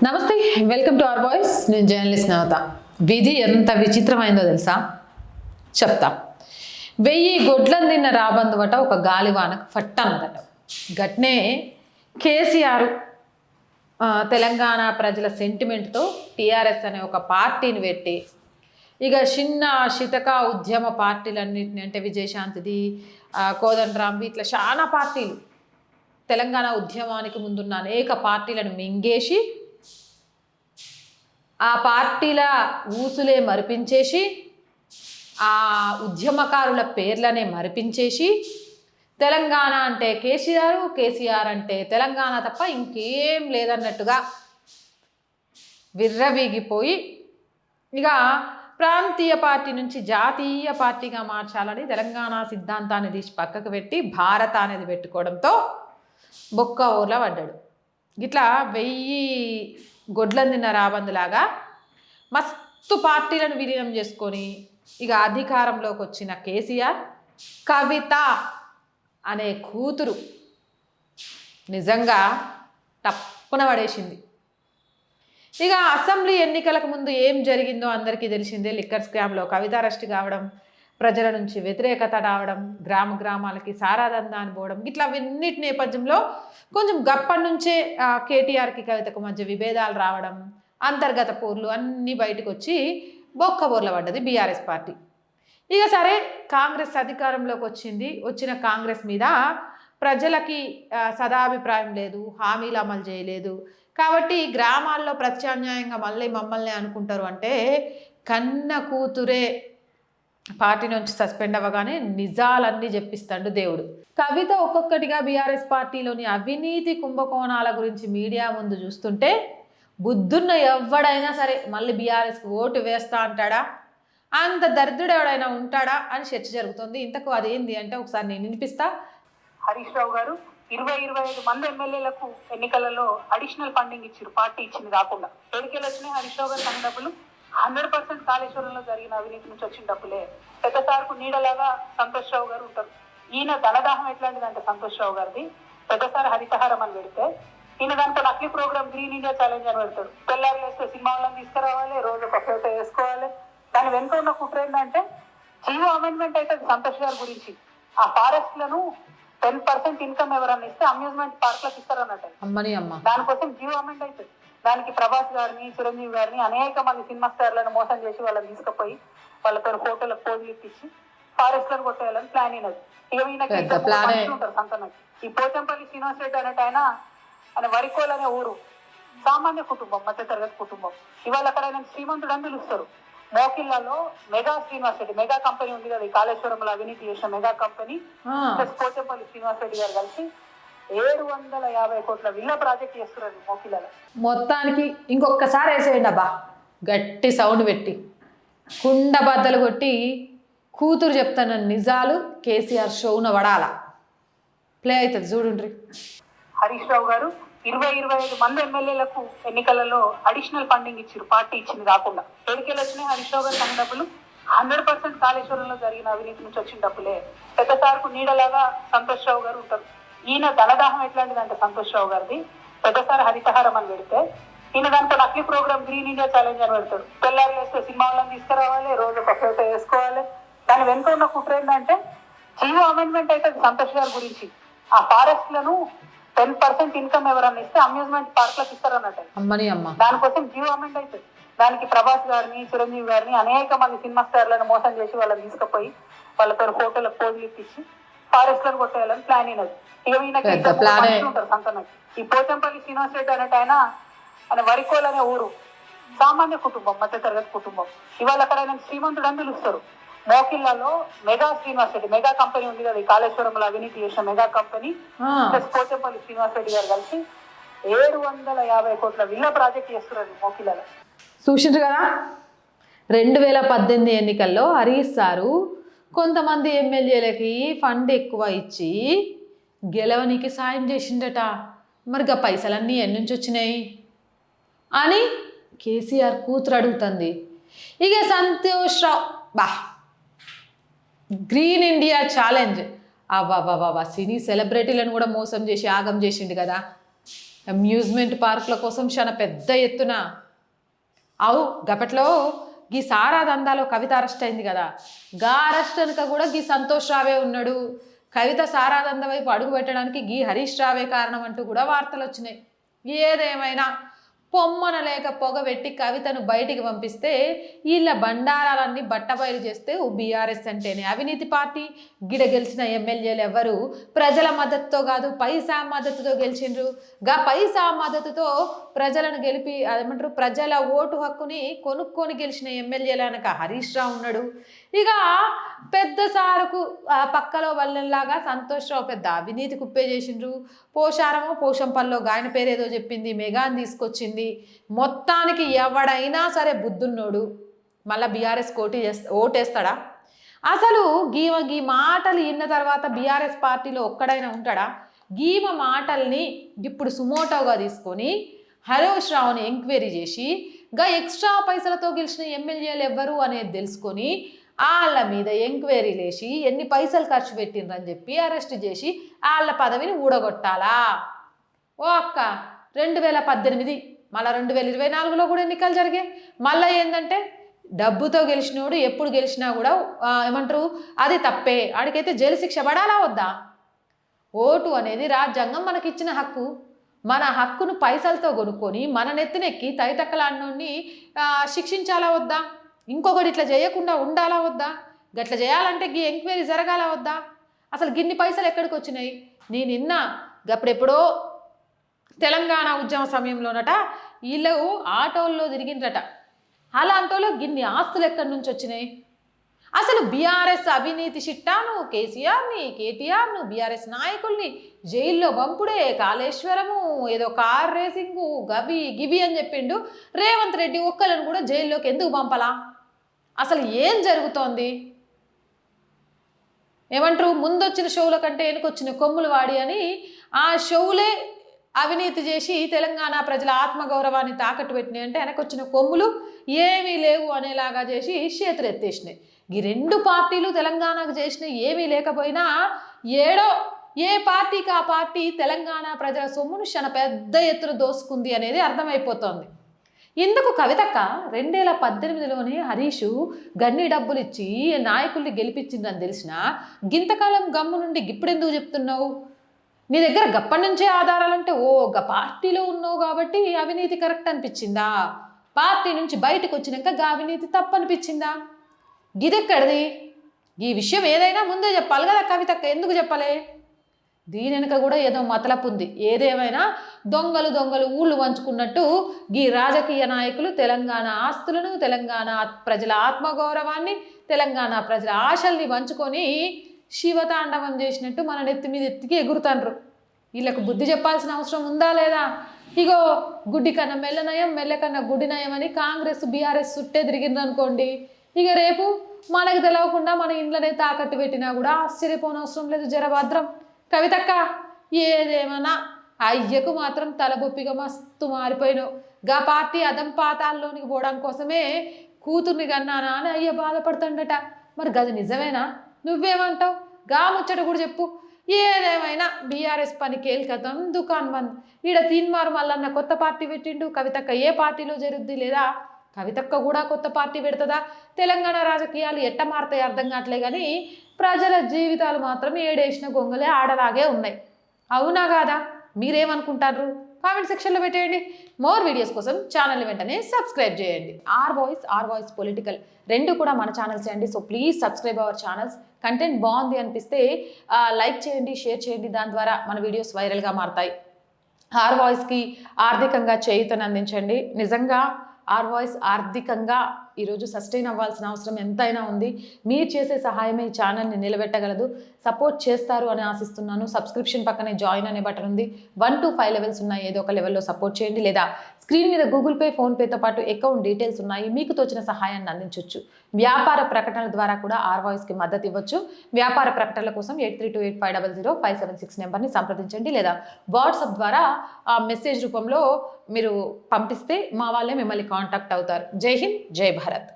నమస్తే welcome to our boys. నేను journalist నవత. విధి ఎంత విచిత్రమైందో తెలుసా? చెప్తా. వెయ్యి గొడ్లను తిన్న రాబందువట ఒక గాలివానకు ఫట్ అన్నదట గట్నే కేసీఆర్ తెలంగాణ ప్రజల సెంటిమెంట్తో టీఆర్ఎస్ అనే ఒక పార్టీని పెట్టి ఇక చిన్న శితక ఉద్యమ పార్టీలన్నింటినీ అంటే విజయశాంతిది ఆ, కోదండరాంవి ఇట్లా చాలా పార్టీలు. తెలంగాణ ఉద్యమానికి ముందున్న అనేక పార్టీలను మింగేసి ఆ పార్టీల ఊసులే మరిపించేసి ఆ ఉద్యమకారుల పేర్లనే మరిపించేసి తెలంగాణ అంటే కేసీఆర్ కేసీఆర్ అంటే తెలంగాణ తప్ప ఇంకేం లేదన్నట్టుగా విర్రవీగిపోయి ఇక ప్రాంతీయ పార్టీ నుంచి జాతీయ పార్టీగా మార్చాలని తెలంగాణ సిద్ధాంతాన్ని తీసి పక్కకు పెట్టి భారత అనేది పెట్టుకోవడంతో బొక్క ఊర్ల పడ్డాడు. ఇట్లా వెయ్యి గొడ్లను తిన్న రాబందులాగా మస్తు పార్టీలను విలీనం చేసుకొని ఇక అధికారంలోకి వచ్చిన కేసీఆర్ కవిత అనే కూతురు నిజంగా తప్పున పడేసింది. ఇక అసెంబ్లీ ఎన్నికలకు ముందు ఏం జరిగిందో అందరికీ తెలిసిందే లిక్కర్ స్కామ్లో. కవిత అరెస్ట్ కావడం ప్రజల నుంచి వ్యతిరేకత రావడం గ్రామ గ్రామాలకి సారాదందాన్ని పోవడం ఇట్లా అవన్నిటి నేపథ్యంలో కొంచెం గప్పటి నుంచే కేటీఆర్కి కవితకు మధ్య విభేదాలు రావడం అంతర్గత పోర్లు అన్నీ బయటకు వచ్చి బొక్క బోర్ల పడ్డది బీఆర్ఎస్ పార్టీ. ఇక సరే కాంగ్రెస్ అధికారంలోకి వచ్చింది వచ్చిన కాంగ్రెస్ మీద ప్రజలకి సదాభిప్రాయం లేదు హామీలు అమలు చేయలేదు. కాబట్టి గ్రామాల్లో ప్రత్యామ్నాయంగా మళ్ళీ మమ్మల్ని అనుకుంటారు అంటే కన్న కూతురే పార్టీ నుంచి సస్పెండ్ అవ్వగానే నిజాలన్నీ చెప్పిస్తాడు దేవుడు. కవిత ఒక్కొక్కటిగా బీఆర్ఎస్ పార్టీలోని అవినీతి కుంభకోణాల గురించి మీడియా ముందు చూస్తుంటే బుద్ధున్న ఎవడైనా సరే మళ్ళీ బీఆర్ఎస్కి ఓటు వేస్తా అంటాడా? అంత దరిద్రుడు ఎవడైనా ఉంటాడా? అని చర్చ జరుగుతుంది. ఇంతకు అదేంది అంటే ఒకసారి నేను వినిపిస్తా. హరీష్ రావు గారు ఇరవై ఇరవై ఐదు మంది ఎమ్మెల్యేలకు ఎన్నికలలో అడిషనల్ ఫండింగ్ ఇచ్చారు. పార్టీ ఇచ్చింది కాకుండా. ఎన్నికలు వచ్చినాయి హరీష్ రావు గారు తన డబ్బులు? హండ్రెడ్ పర్సెంట్ కాళేశ్వరంలో జరిగిన అవినీతి నుంచి వచ్చిన డబ్బులే. పెద్దసార్కు నీడలాగా సంతోష్ రావు గారు ఉంటారు. ఈయన ధనదాహం ఎట్లాంటిది అంటే సంతోష్ రావు గారిది పెద్దసారి హరితహారం అని పెడితే ఈయన దాంట్లో నకిలీ ప్రోగ్రామ్ గ్రీన్ ఇండియా ఛాలెంజ్ అని పెడతాడు. తెల్లారు వేస్తే సినిమా వాళ్ళని తీసుకురావాలి రోజు ఒక ఫోటో వేసుకోవాలి. దాని వెనుక ఉన్న కుట్ర ఏంటంటే జీవో అమెండ్మెంట్ అయితే సంతోష్ గారి గురించి. ఆ ఫారెస్ట్లను టెన్ పర్సెంట్ ఇన్కమ్ ఎవరన్నా ఇస్తే అమ్యూజ్మెంట్ పార్క్లకు ఇస్తారన్నట్టు అమ్మని అమ్మ. దానికోసం జియో అమెండ్ అవుతుంది దానికి ప్రభాస్ గారిని చిరంజీవి గారిని అనేక మంది సినిమా స్టార్లను మోసం చేసి వాళ్ళని తీసుకుపోయి వాళ్ళతో ఫోటోలకు పోజులు ఇప్పించి ఫారెస్ట్లను కొట్టేయాలని ప్లాన్ అయినది. ఇక ఈయనకి ఉంటారు ఈ పోచంపల్లి శ్రీనివాస్ రెడ్డి అనేట ఆయన ఆయన వరికోల్ అనే ఊరు సామాన్య కుటుంబం మధ్య తరగతి కుటుంబం. ఇవాళ అక్కడ ఆయన శ్రీమంతుడు అని పిలుస్తారు. మోకిళ్ళలో mega Srinivas Reddy mega company ఉంది కదా ఈ కాళేశ్వరంలో అవినీతి చేసిన mega company plus Pochampalli Srinivas Reddy garu కలిసి ఏడు వందల యాభై కోట్ల విల్ల ప్రాజెక్ట్ చేస్తున్నారు మోకిలలో. మొత్తానికి ఇంకొకసారి వేసేయండి అబ్బా. గట్టి సౌండ్ పెట్టి. కుండ బద్దలు కొట్టి కూతురు చెప్తున్న నిజాలు కేసీఆర్ షోన వడాల ప్లే అవుతుంది చూడుండ్రి. హరీష్ రావు గారు ఇరవై ఇరవై ఐదు మంది ఎమ్మెల్యేలకు ఎన్నికలలో అడిషనల్ ఫండింగ్ ఇచ్చారు పార్టీ ఇచ్చింది కాకుండా. ఎన్నికలు వచ్చినాయి? హరీష్ రావు గారు డబ్బులు. హండ్రెడ్ పర్సెంట్ కాళేశ్వరంలో జరిగిన అవినీతి నుంచి వచ్చిన డబ్బులే. పెద్ద సార్కు నీడలాగా సంతోష్ రావు గారు ఉంటారు. ఈయన ధనదాహం ఎట్లాంటిది అంటే సంతోష్ రావు గారిది. పెద్దసారి హరితహారం అని పెడితే ఈయన దాంతో నకిలీ ప్రోగ్రామ్ గ్రీన్ ఇండియా ఛాలెంజ్ అని పెడతాడు. తెల్లారు వేస్తే సినిమా వాళ్ళని తీసుకురావాలి రోజు ఒక ఫోటో వేసుకోవాలి. దాని వెనుక ఉన్న కుట్ర ఏంటంటే జీవో అమెండ్మెంట్ అయితే సంతోష్ గారి గురించి. ఆ ఫారెస్ట్లను టెన్ పర్సెంట్ ఇన్కమ్ ఎవరన్నా ఇస్తే అమ్యూజ్మెంట్ పార్క్లకు ఇస్తారన్నట్టు. అమ్మని అమ్మ. దానికోసం జియో అమెండ్ అవుతుంది దానికి ప్రభాస్ గారిని చిరంజీవి గారిని అనేక మంది సినిమా స్టార్లను మోసం చేసి వాళ్ళని తీసుకుపోయి వాళ్ళతో ఫోటోలకు పోజులు ఇప్పించి ఫారెస్ట్లను కొట్టేయాలని ప్లాన్ అయినది. ఇక ఈయనకి ఉంటారు సంతనకి. ఈ పోచంపల్లి శ్రీనివాస్ రెడ్డి అనేట ఆయన ఆయన వరికోల్ అనే ఊరు. సామాన్య కుటుంబం మధ్య తరగతి కుటుంబం. ఇవాళ అక్కడ ఆయన శ్రీమంతుడు అని పిలుస్తారు. మోకిళ్ళలో mega Srinivas Reddy mega company ఉంది కదా ఈ కాళేశ్వరంలో అవినీతి చేసిన mega company plus Pochampalli Srinivas Reddy garu కలిసి ఏడు వందల యాభై కోట్ల విల్ల ప్రాజెక్ట్ చేస్తున్నారు మోకిలలో చూసిండ్రు కదా? రెండు వేల పద్దెనిమిది ఎన్నికల్లో హరీష్ సారు కొంతమంది ఎమ్మెల్యేలకి ఫండ్ ఎక్కువ ఇచ్చి గెలవనికి సాయం చేసిండట. మరి గా పైసలన్నీ ఎన్ని నుంచి వచ్చినాయి? అని కేసీఆర్ కూతురు అడుగుతుంది. ఇక సంతోష్ రావు బా గ్రీన్ ఇండియా ఛాలెంజ్. అవ్వా సినీ సెలబ్రిటీలను కూడా మోసం చేసి ఆగం చేసిండు కదా. అమ్యూజ్మెంట్ పార్కుల కోసం చాలా పెద్ద ఎత్తున. అవు గప్పట్లో గీ సారా దందాలో కవిత అరెస్ట్ అయింది కదా. గా అరెస్ట్ అనక కూడా గీ సంతోష్ రావే ఉన్నాడు. కవిత సారాదంద వైపు అడుగు పెట్టడానికి గీ హరీష్ రావే కారణం అంటూ కూడా వార్తలు వచ్చినాయి. ఏదేమైనా పొమ్మన లేక పొగబెట్టి కవితను బయటికి పంపిస్తే వీళ్ళ బండారాలన్నీ బట్టబయలు చేస్తే బీఆర్ఎస్ అంటేనే. అవినీతి పార్టీ గిడ గెలిచిన ఎమ్మెల్యేలు ఎవరు ప్రజల మద్దతుతో కాదు పైసా మద్దతుతో గెలిచిండ్రు. గా పైసా మద్దతుతో ప్రజలను గెలిపి అదేమంటారు ప్రజల ఓటు హక్కుని కొనుక్కొని గెలిచిన ఎమ్మెల్యేలు అనక హరీష్ రావు ఉన్నాడు. ఇక పెద్ద సారుకు పక్కలో వల్లలాగా సంతోష్ రావు పెద్ద అవినీతి కుప్పే చేసిండ్రు. పోషారమో పోషంపల్లో గాయన పేరేదో చెప్పింది మెగాన్ తీసుకొచ్చింది. మొత్తానికి ఎవడైనా సరే బుద్ధున్నోడు. మళ్ళీ బీఆర్ఎస్ కోటి చేస్తా ఓటేస్తాడా? అసలు గీమ గీ మాటలు విన్న తర్వాత బీఆర్ఎస్ పార్టీలో ఒక్కడైనా ఉంటాడా? గీమ మాటల్ని ఇప్పుడు సుమోటోగా తీసుకొని హరీష్ రావుని ఎంక్వైరీ చేసి గా ఎక్స్ట్రా పైసలతో గెలిచిన ఎమ్మెల్యేలు ఎవ్వరు అనేది తెలుసుకొని వాళ్ళ మీద ఎంక్వైరీ లేచి ఎన్ని పైసలు ఖర్చు పెట్టినరని చెప్పి అరెస్ట్ చేసి వాళ్ళ పదవిని ఊడగొట్టాలా? ఓ అక్క రెండు వేల పద్దెనిమిది మళ్ళీ రెండు వేల ఇరవై నాలుగులో కూడా ఎన్నికలు జరిగాయి. మళ్ళీ ఏంటంటే డబ్బుతో గెలిచినోడు ఎప్పుడు గెలిచినా కూడా ఏమంటారు అది తప్పే. ఆడికైతే జైలు శిక్ష పడాలా వద్దా? ఓటు అనేది రాజ్యాంగం మనకిచ్చిన హక్కు. మన హక్కును పైసలతో కొనుక్కొని మన నెత్తినెక్కి తైతక్కలాడినోడిని శిక్షించాలా వద్దా? ఇంకొకటి ఇట్లా చేయకుండా ఉండాలా వద్దా? గట్ల చేయాలంటే గీ ఎంక్వైరీ జరగాల వద్దా? అసలు గిన్ని పైసలు ఎక్కడికి వచ్చినాయి? నేను నిన్న గప్పుడెప్పుడో తెలంగాణ ఉద్యమ సమయంలోనట వీళ్ళు ఆటోల్లో తిరిగిండ్రట. అలాంటోలో గిన్ని ఆస్తులు ఎక్కడి నుంచి వచ్చినాయి? అసలు బీఆర్ఎస్ అవినీతి చిట్టాను కేసీఆర్ని కేటీఆర్ను బీఆర్ఎస్ నాయకుల్ని జైల్లో పంపుడే కాళేశ్వరము ఏదో కార్ రేసింగు గవి గివి అని చెప్పిండు రేవంత్ రెడ్డి ఒక్కలను కూడా జైల్లోకి ఎందుకు పంపలా? అసలు ఏం జరుగుతోంది? ఏమంటారు? ముందొచ్చిన షోల కంటే వెనుకొచ్చిన కొమ్ములు వాడి అని ఆ షోలే అవినీతి చేసి తెలంగాణ ప్రజల ఆత్మగౌరవాన్ని తాకట్టు పెట్టినాయి. అంటే వెనకొచ్చిన కొమ్ములు ఏమీ లేవు అనేలాగా చేసి చేతులు ఎత్తేసినాయి. ఈ రెండు పార్టీలు తెలంగాణకు చేసిన ఏమీ లేకపోయినా ఏడో ఏ పార్టీకి ఆ పార్టీ తెలంగాణ ప్రజల సొమ్మును క్షణ పెద్ద ఎత్తున దోసుకుంది అనేది అర్థమైపోతోంది. ఇందుకు కవితక్క? రెండేల పద్దెనిమిదిలోనే హరీషు గన్ని డబ్బులు ఇచ్చి నాయకుల్ని గెలిపించిందని తెలిసిన గింతకాలం గమ్ము నుండి గిప్పుడెందుకు చెప్తున్నావు? నీ దగ్గర గప్పటి నుంచే ఆధారాలంటే ఓ గ పార్టీలో ఉన్నావు కాబట్టి అవినీతి కరెక్ట్ అనిపించిందా? పార్టీ నుంచి బయటకు వచ్చినాక గా అవినీతి తప్పు అనిపించిందా గిదెక్కడిది? ఈ విషయం ఏదైనా ముందే చెప్పాలి కదా కవితక్క ఎందుకు చెప్పలే? దీని వెనుక కూడా ఏదో మతలపు ఉంది. ఏదేమైనా దొంగలు దొంగలు ఊళ్ళు వంచుకున్నట్టు ఈ రాజకీయ నాయకులు తెలంగాణ ఆస్తులను తెలంగాణ ప్రజల ఆత్మగౌరవాన్ని తెలంగాణ ప్రజల ఆశల్ని వంచుకొని శివతాండవం చేసినట్టు మన నెత్తి మీద ఎత్తికి ఎగురుతాండ్రు. వీళ్ళకు బుద్ధి చెప్పాల్సిన అవసరం ఉందా లేదా? ఇగో గుడ్డి కన్నా మెల్లనయం మెల్ల కన్నా గుడ్డి నయం అని కాంగ్రెస్ బీఆర్ఎస్ చుట్టే తిరిగిందనుకోండి ఇక రేపు మనకు తెలవకుండా మన ఇంట్లోనే తాకట్టు పెట్టినా కూడా ఆశ్చర్యపోనవసరం లేదు జరభద్రం కవితక్క ఏదేమన్నా అయ్యకు మాత్రం తలబొప్పిగా మస్తు మారిపోయినావు. గా పార్టీ అదం పాతాల్లోనికి పోవడం కోసమే కూతుర్ని కన్నానా అని అయ్య బాధపడుతుండట. మరి గది నిజమేనా? నువ్వేమంటావు? గా ముచ్చట కూడా చెప్పు. ఏదేమైనా బీఆర్ఎస్ పని కేల్కతం దుకాన్ బంద్ ఈడ తీన్మారు మల్లన్న కొత్త పార్టీ పెట్టిండు. కవితక్క ఏ పార్టీలో జరుగుద్ది లేదా? కవితక్క కూడా కొత్త పార్టీ పెడుతుందా? తెలంగాణ రాజకీయాలు ఎట్ట మారుతాయి అర్థం కావట్లే కానీ ప్రజల జీవితాలు మాత్రం ఏడేసిన గొంగలే ఆడలాగే ఉన్నాయి. అవునా కాదా? మీరేమనుకుంటారు కామెంట్ సెక్షన్లో పెట్టేయండి. మోర్ వీడియోస్ కోసం ఛానల్ వెంటనే సబ్స్క్రైబ్ చేయండి. R voice R voice political రెండు కూడా మన ఛానల్స్ అండి. So please subscribe our channels. Content బాగుంది అనిపిస్తే లైక్ చేయండి షేర్ చేయండి. దాని ద్వారా మన వీడియోస్ వైరల్గా మారుతాయి. ఆర్ వాయిస్కి ఆర్థికంగా చేయుతను అందించండి. నిజంగా ఆర్ వాయిస్ ఆర్థికంగా ఈరోజు సస్టైన్ అవ్వాల్సిన అవసరం ఎంతైనా ఉంది. మీరు చేసే సహాయమే ఈ ఛానల్ని నిలబెట్టగలదు. సపోర్ట్ చేస్తారు అని ఆశిస్తున్నాను. సబ్స్క్రిప్షన్ పక్కనే జాయిన్ అనే బటన్ ఉంది. వన్ టు ఫైవ్ లెవెల్స్ ఉన్నాయి. ఏదో ఒక లెవెల్లో సపోర్ట్ చేయండి. లేదా స్క్రీన్ మీద గూగుల్ పే ఫోన్పేతో పాటు అకౌంట్ డీటెయిల్స్ ఉన్నాయి. మీకు తోచిన సహాయాన్ని అందించవచ్చు వ్యాపార ప్రకటనల ద్వారా కూడా ఆర్వాయిస్కి మద్దతు ఇవ్వచ్చు. వ్యాపార ప్రకటనల కోసం eight three two eight five double zero five seven six నెంబర్ని సంప్రదించండి. లేదా వాట్సాప్ ద్వారా ఆ మెసేజ్ రూపంలో మీరు పంపిస్తే మా వాళ్ళే మిమ్మల్ని కాంటాక్ట్ అవుతారు. జై హింద్ జై భారత్.